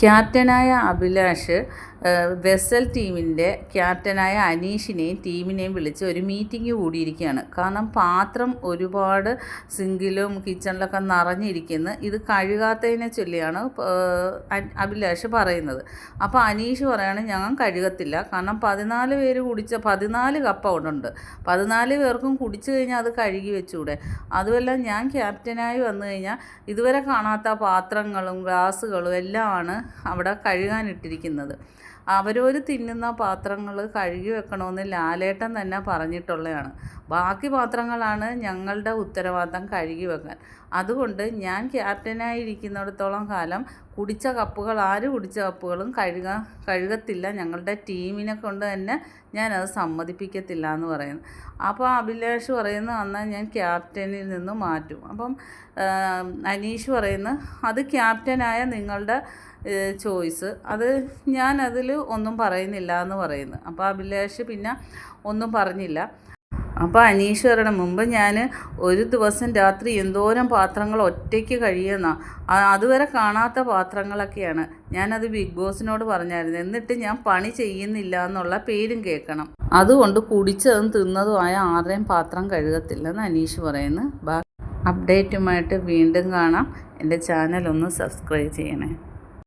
ക്യാപ്റ്റനായ Abhilash vessel ടീമിന്റെ ക്യാപ്റ്റനായ അനീഷിനെയും ടീമിനെയും വിളിച്ച് ഒരു മീറ്റിംഗ് കൂടിയിരിക്കുകയാണ്. കാരണം പാത്രം ഒരുപാട് സിങ്കിലും കിച്ചണിലൊക്കെ നിറഞ്ഞിരിക്കുന്നു. ഇത് കഴുകാത്തതിനെ ചൊല്ലിയാണ് അഭിലാഷ് പറയുന്നത്. അപ്പോൾ അനീഷ് പറയാണ് ഞങ്ങൾ കഴുകത്തില്ല. കാരണം പതിനാല് പേര് കുടിച്ച പതിനാല് കപ്പ് അവിടെ ഉണ്ട് പതിനാല് പേർക്കും കുടിച്ചു കഴിഞ്ഞാൽ അത് കഴുകി വെച്ചൂടെ? അതുമല്ല ഞാൻ ക്യാപ്റ്റനായി വന്നു കഴിഞ്ഞാൽ ഇതുവരെ കാണാത്ത പാത്രങ്ങളും ഗ്ലാസ്സുകളും എല്ലാമാണ് അവിടെ കഴുകാനിട്ടിരിക്കുന്നത്. അവരവർ തിന്നുന്ന പാത്രങ്ങൾ കഴുകി വെക്കണമെന്ന് ലാലേട്ടൻ തന്നെ പറഞ്ഞിട്ടുള്ളതാണ് ബാക്കി പാത്രങ്ങളാണ് ഞങ്ങളുടെ ഉത്തരവാദിത്തം കഴുകി വെക്കാൻ. അതുകൊണ്ട് ഞാൻ ക്യാപ്റ്റനായിരിക്കുന്നിടത്തോളം കാലം കുടിച്ച കപ്പുകൾ ആര് കുടിച്ച കപ്പുകളും കഴുകാൻ കഴുകത്തില്ല. ഞങ്ങളുടെ ടീമിനെ കൊണ്ട് തന്നെ ഞാനത് സമ്മതിപ്പിക്കത്തില്ല എന്ന് പറയുന്നു. അപ്പോൾ അഭിലാഷ് പറയുന്നു എന്നാൽ ഞാൻ ക്യാപ്റ്റനിൽ നിന്ന് മാറ്റും. അപ്പം അനീഷ് പറയുന്നു അത് ക്യാപ്റ്റനായ നിങ്ങളുടെ ചോയ്സ്. അത് ഞാനതിൽ ഒന്നും പറയുന്നില്ല എന്ന് പറയുന്നു. അപ്പോൾ അഭിലാഷ് പിന്നെ ഒന്നും പറഞ്ഞില്ല. അപ്പോൾ അനീഷ് പറയണം മുമ്പ് ഞാൻ ഒരു ദിവസം രാത്രി എന്തോരം പാത്രങ്ങൾ ഒറ്റയ്ക്ക് കഴിയുന്ന അതുവരെ കാണാത്ത പാത്രങ്ങളൊക്കെയാണ് ഞാനത് ബിഗ് ബോസിനോട് പറഞ്ഞായിരുന്നു. എന്നിട്ട് ഞാൻ പണി ചെയ്യുന്നില്ല എന്നുള്ള പേരും കേൾക്കണം. അതുകൊണ്ട് കുടിച്ചതും തിന്നതുമായ ആരുടെയും പാത്രം കഴുകത്തില്ലെന്ന് അനീഷ് പറയുന്നു. ബാക്കി അപ്ഡേറ്റുമായിട്ട് വീണ്ടും കാണാം. എന്റെ ചാനൽ ഒന്ന് സബ്സ്ക്രൈബ് ചെയ്യണേ.